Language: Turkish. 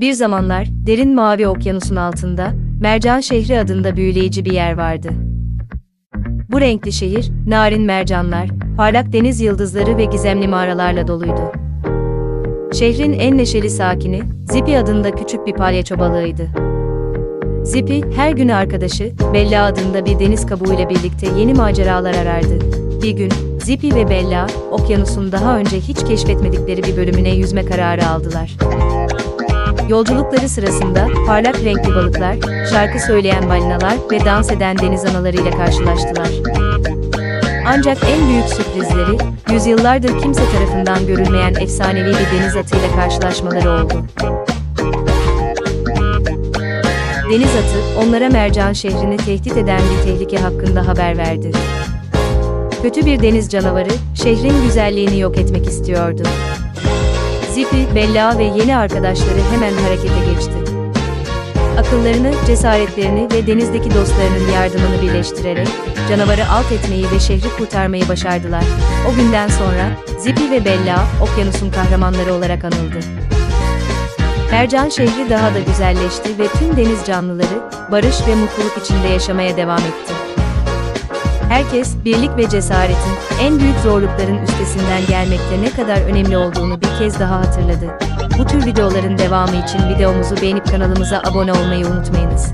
Bir zamanlar, derin mavi okyanusun altında, Mercan şehri adında büyüleyici bir yer vardı. Bu renkli şehir, narin mercanlar, parlak deniz yıldızları ve gizemli mağaralarla doluydu. Şehrin en neşeli sakini, Zipi adında küçük bir palyaço balığıydı. Zipi, her gün arkadaşı, Bella adında bir deniz kabuğuyla birlikte yeni maceralar arardı. Bir gün, Zipi ve Bella, okyanusun daha önce hiç keşfetmedikleri bir bölümüne yüzme kararı aldılar. Yolculukları sırasında parlak renkli balıklar, şarkı söyleyen balinalar ve dans eden deniz analarıyla karşılaştılar. Ancak en büyük sürprizleri, yüzyıllardır kimse tarafından görülmeyen efsanevi bir deniz atıyla karşılaşmaları oldu. Deniz atı, onlara Mercan şehrini tehdit eden bir tehlike hakkında haber verdi. Kötü bir deniz canavarı, şehrin güzelliğini yok etmek istiyordu. Zipi, Bella ve yeni arkadaşları hemen harekete geçti. Akıllarını, cesaretlerini ve denizdeki dostlarının yardımını birleştirerek, canavarı alt etmeyi ve şehri kurtarmayı başardılar. O günden sonra, Zipi ve Bella, okyanusun kahramanları olarak anıldı. Mercan şehri daha da güzelleşti ve tüm deniz canlıları, barış ve mutluluk içinde yaşamaya devam etti. Herkes, birlik ve cesaretin, en büyük zorlukların üstesinden gelmekte ne kadar önemli olduğunu bir kez daha hatırladı. Bu tür videoların devamı için videomuzu beğenip kanalımıza abone olmayı unutmayınız.